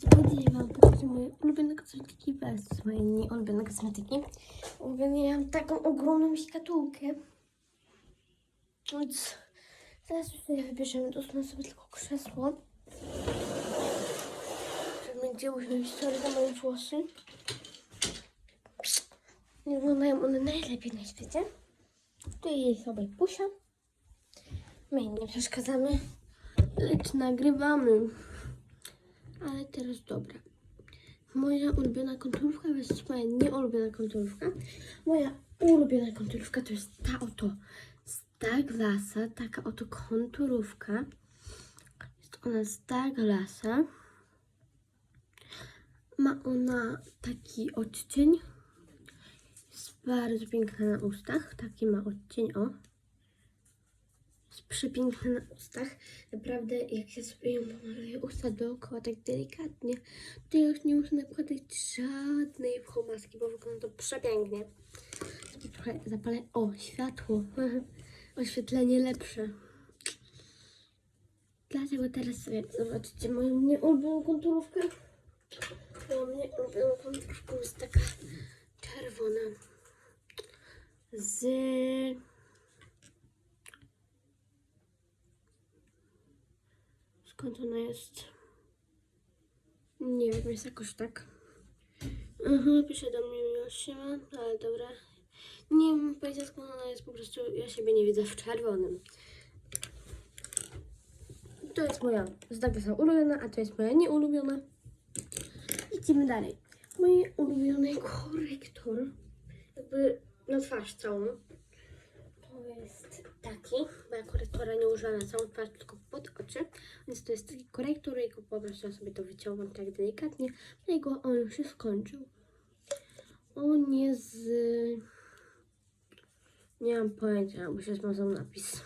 Słuchajcie, dzisiaj wam pokażę moje ulubione kosmetyki versus moje nieulubione kosmetyki. Mam taką ogromną szkatułkę. Więc teraz już nie wybierzemy, dostanę sobie tylko krzesło. Żeby będzie usiąść sorry za moje włosy. Nie wyglądają one najlepiej na świecie. Tu jej sobie pusia. My nie przeszkadzamy, lecz nagrywamy. Ale teraz dobra. Moja ulubiona konturówka jest moja nieulubiona konturówka. Moja ulubiona konturówka to jest ta oto Staglasa, taka oto konturówka. Jest ona Staglasa. Ma ona taki odcień. Jest bardzo piękna na ustach. Taki ma odcień, o przepiękna na ustach. Naprawdę, jak ja sobie ją pomaluję usta dookoła tak delikatnie, to już nie muszę nakładać żadnej pomaski, bo wygląda to przepięknie. Trochę zapalę. O, światło. Oświetlenie lepsze. Dlatego teraz sobie zobaczycie moją nieulubioną konturówkę. Moją nieulubioną konturówką jest taka czerwona. Z Skąd ona jest? Nie wiem, jest jakoś tak. Mhm, pisze do mnie Miłosiema, ale dobra. Nie wiem powiedzieć skąd ona jest, po prostu ja siebie nie widzę w czerwonym. To jest moja z Douglasa ulubiona, a to jest moja nieulubiona. Idziemy dalej. Mój ulubiony korektor, jakby na twarz całą. To jest taki, bo ja korektora nie używam na całą twarz, tylko pod oczy. Więc to jest taki korektor i go po prostu ja sobie to wyciągam tak delikatnie. No i go on już się skończył. On jest z... Nie mam pojęcia, bo się zmazał napis.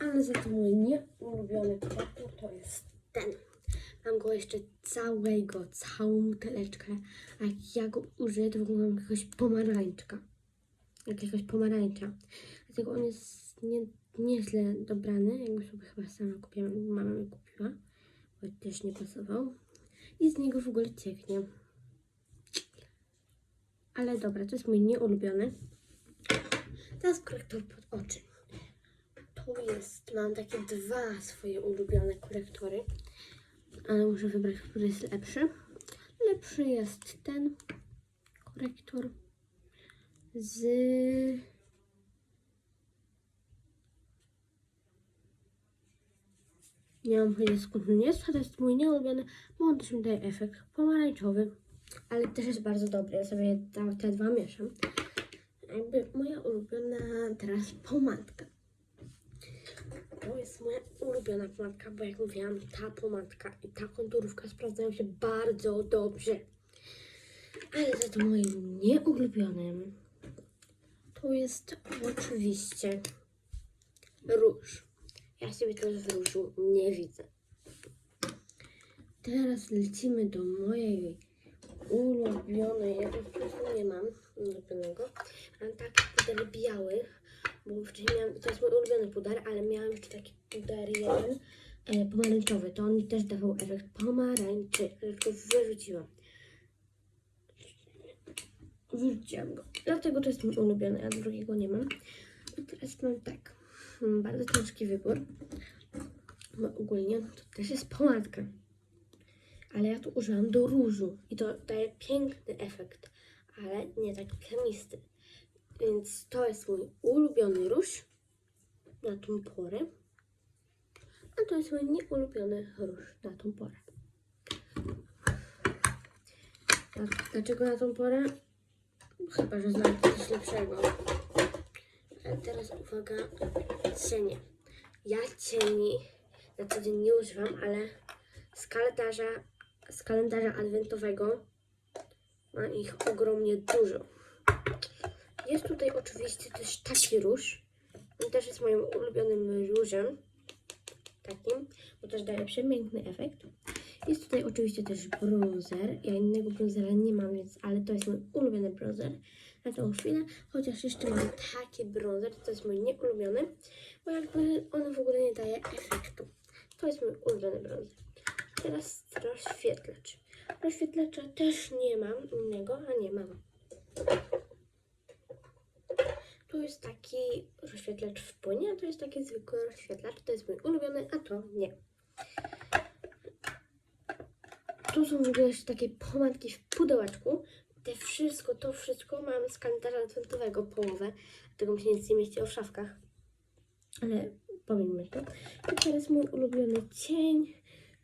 Ale za to mój nieulubiony korektor to jest ten. Mam go jeszcze całego, całą buteleczkę. A jak ja go użyję, to wygląda jak jakiegoś pomarańczka jakiegoś pomarańcza. Dlatego on jest nie, nieźle dobrany. Jakby sobie chyba sama kupiłam, mama mi kupiła, bo też nie pasował. I z niego w ogóle cieknie. Ale dobra, to jest mój nieulubiony. Teraz korektor pod oczy. To jest, mam takie dwa swoje ulubione korektory. Ale muszę wybrać, który jest lepszy. Lepszy jest ten korektor z nie mam pojęcia skąd on jest, to jest mój nieulubiony, bo on też mi daje efekt pomarańczowy, ale też jest bardzo dobry, ja sobie te, te dwa mieszam. Jakby moja ulubiona teraz pomadka. To jest moja ulubiona pomadka, bo jak mówiłam, ta pomadka i ta konturówka sprawdzają się bardzo dobrze. Ale za to moim nieulubionym to jest oczywiście róż. Ja sobie też w różu nie widzę. Teraz lecimy do mojej ulubionej. Ja prostu nie mam ulubionego. Mam taki puder biały, bo wcześniej miałam, to jest mój ulubiony puder, ale miałam jeszcze taki puder jeden e, pomarańczowy. To on mi też dawał efekt pomarańczy, tylko wyrzuciłam. Wyrzuciłam go. Dlatego to jest mój ulubiony, a drugiego nie mam. I teraz mam tak. Mam bardzo ciężki wybór. Bo ogólnie to też jest pomadka. Ale ja tu użyłam do różu. I to daje piękny efekt. Ale nie taki kremisty. Więc to jest mój ulubiony róż na tą porę. A to jest mój nieulubiony róż na tą porę. Dlaczego na tą porę? Chyba, że znajdę coś lepszego. A teraz uwaga, cienie. Ja cieni na co dzień nie używam, ale z kalendarza, z kalendarza adwentowego mam ich ogromnie dużo. Jest tutaj oczywiście też taki róż. On też jest moim ulubionym różem. Takim, bo też daje przepiękny efekt. Jest tutaj oczywiście też bronzer. Ja innego bronzera nie mam, więc, ale to jest mój ulubiony bronzer na tą chwilę. Chociaż jeszcze mam taki bronzer, to jest mój nieulubiony, bo jakby on w ogóle nie daje efektu. To jest mój ulubiony bronzer. Teraz rozświetlacz. Rozświetlacza też nie mam innego, a nie mam. Tu jest taki rozświetlacz w płynie, a to jest taki zwykły rozświetlacz. To jest mój ulubiony, a to nie. Tu są w ogóle jeszcze takie pomadki w pudełeczku. Te wszystko, to wszystko mam z kalendarza adwentowego połowę. Dlatego mi się nic nie mieściło w szafkach. Ale powiedzmy to. I teraz mój ulubiony cień.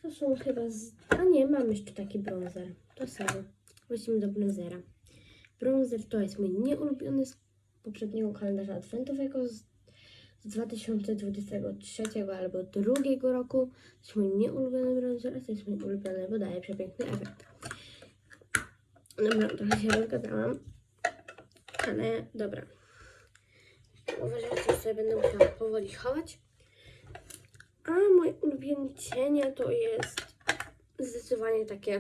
To są chyba z... A nie, mam jeszcze taki bronzer. To samo. Wrócimy do bronzera. Bronzer to jest mój nieulubiony z poprzedniego kalendarza adwentowego z, z 2023 albo drugiego roku. To jest mój nieulubiony bronzer, a to jest mój ulubiony, bo daje przepiękny efekt. Dobra, trochę się rozgadałam. Ale dobra. Uważam, że sobie będę musiała powoli chować. A moje ulubione cienie to jest zdecydowanie takie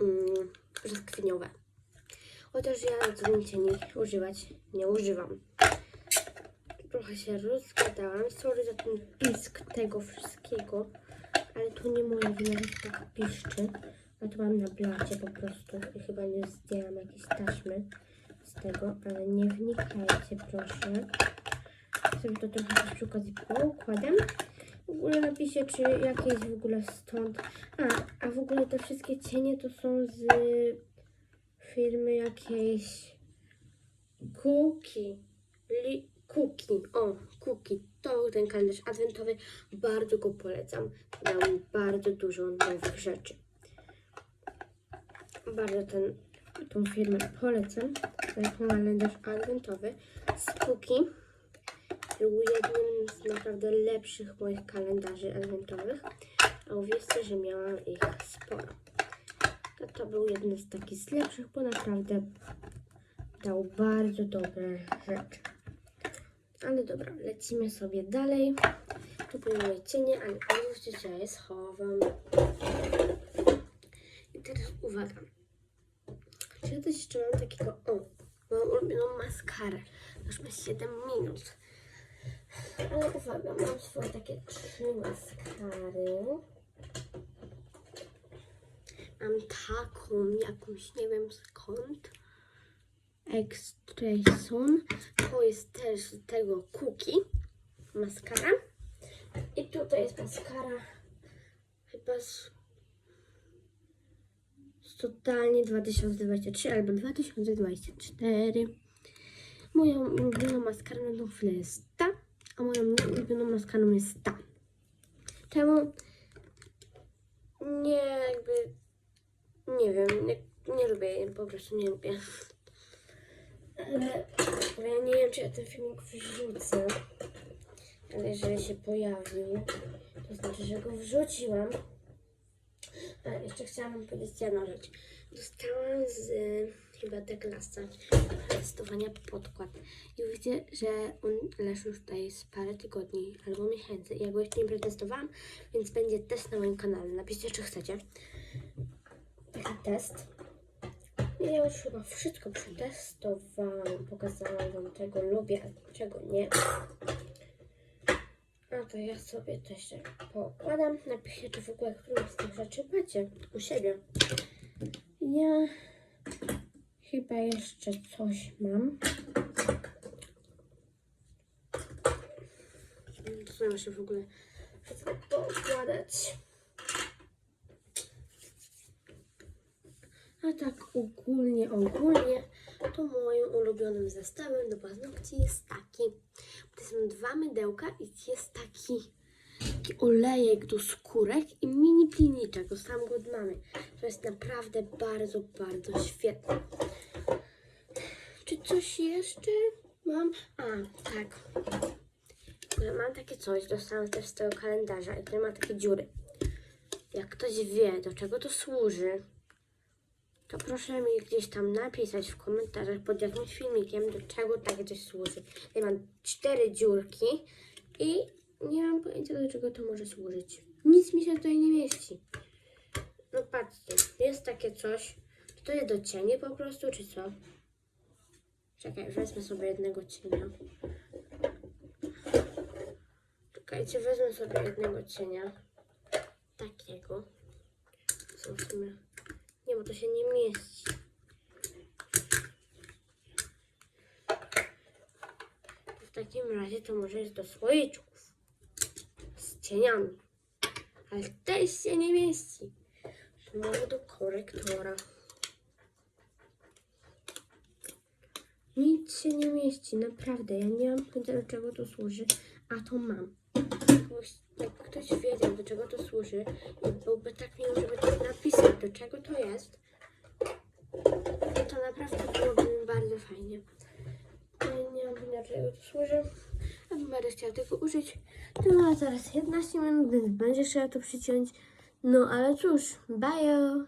mm, brzoskwiniowe. Chociaż ja na co cieni używać nie używam. Trochę się rozgadałam. Sorry za ten pisk tego wszystkiego. Ale to nie moja wina, że tak piszczy. Ja to mam na blacie po prostu. I chyba nie zdjęłam jakiejś taśmy z tego, ale nie wnikajcie proszę. Sobie to trochę przy okazji poukładam. W ogóle napiszę, czy jakieś w ogóle stąd. A, a w ogóle te wszystkie cienie to są z firmy jakiejś Kuki. Kuki. O, Kuki. To ten kalendarz adwentowy. Bardzo go polecam. Dał mi bardzo dużo nowych rzeczy. Bardzo ten, tą firmę polecam. Ten kalendarz adwentowy z Kuki. Był jednym z naprawdę lepszych moich kalendarzy adwentowych. A uwierzcie, że miałam ich sporo. To, to był jeden z takich z lepszych, bo naprawdę dał bardzo dobre rzeczy. Ale dobra, lecimy sobie dalej. Tu były cienie, ale oczywiście ja je schowam. I teraz uwaga. Czy ja też jeszcze mam takiego, o, moją ulubioną maskarę. Już ma 7 minut. Ale uwaga, mam swoje takie trzy maskary. Mam taką, jakąś, nie wiem skąd. Extrason. To jest też z tego Cookie maskara. I tutaj jest maskara chyba z, z totalnie 2023 albo 2024. Moją ulubioną maskarą na jest ta, a moją ulubioną maskarą jest ta. Czemu? Nie, jakby nie wiem, nie, nie lubię jej, po prostu nie lubię. Ale, ja nie wiem, czy ja ten filmik wrzucę. Ale jeżeli się pojawił, to znaczy, że go wrzuciłam. A jeszcze chciałam wam powiedzieć jedną rzecz. Dostałam z y, chyba Deglasa testowania podkład. I widzę, że on leży już tutaj z parę tygodni albo miesięcy. Ja go jeszcze nie przetestowałam, więc będzie test na moim kanale. Napiszcie, czy chcecie taki test. Ja już chyba wszystko przetestowałam, pokazałam Wam czego lubię, a czego nie. A to ja sobie też tak pokładam. Napiszcie, czy w ogóle którą z tych rzeczy macie u siebie. Ja chyba jeszcze coś mam. Zastanawiam się w ogóle wszystko poukładać. A tak ogólnie, ogólnie, to moim ulubionym zestawem do paznokci jest taki. To są dwa mydełka i jest taki, taki olejek do skórek i mini pilniczek. Dostałam go od mamy. To jest naprawdę bardzo, bardzo świetne. Czy coś jeszcze mam? A, tak. Mam takie coś, dostałam też z tego kalendarza i który ma takie dziury. Jak ktoś wie, do czego to służy, to proszę mi gdzieś tam napisać w komentarzach pod jakimś filmikiem, do czego takie coś służy. Ja mam cztery dziurki i nie mam pojęcia, do czego to może służyć. Nic mi się tutaj nie mieści. No patrzcie, jest takie coś. Czy to jest do cieni po prostu, czy co? Czekaj, wezmę sobie jednego cienia. Czekajcie, wezmę sobie jednego cienia. takiego. Co w sumie... Bo to się nie mieści. W takim razie to może jest do słoiczków. Z cieniami. Ale też się nie mieści. Może do korektora. Nic się nie mieści, naprawdę. Ja nie mam pojęcia do czego to służy, a to mam. Jakby ktoś wiedział do czego to służy byłby tak miły, żeby do czego to jest, to naprawdę byłoby bardzo fajnie. Nie mam pojęcia do czego to służy. A będę chciała tego użyć. To ma teraz 11 minut, więc będzie trzeba to przyciąć. No ale cóż, bye!